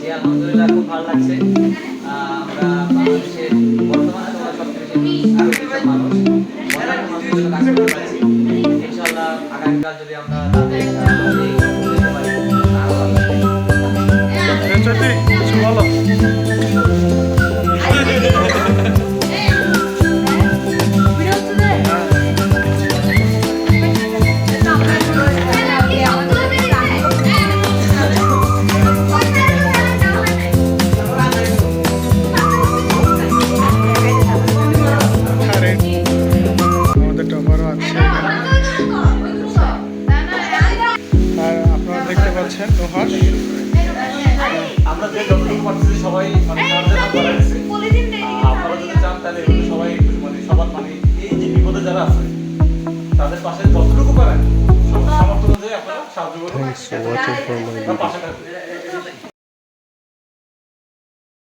যে আলহামদুলিল্লাহ খুব ভালো লাগছে। আমরা বাংলাদেশের বর্তমানে তোমার সবচেয়ে বেশি মানুষ। ইনশাল্লাহ আগামীকাল যদি আমরা তাদের কিছু হ্যাঁ, বলো। করছেন নুহাস আমরা যে যতটুকু পারতেছি সবাই মানে আপনারা যদি চান তাহলে সবাই একটু মানে সবার মানে এই যে বিপদে যারা আছে তাদের পাশে যতটুকু পারেন সামর্থ্য অনুযায়ী আপনারা সাহায্য করুন। পাশে থাকবেন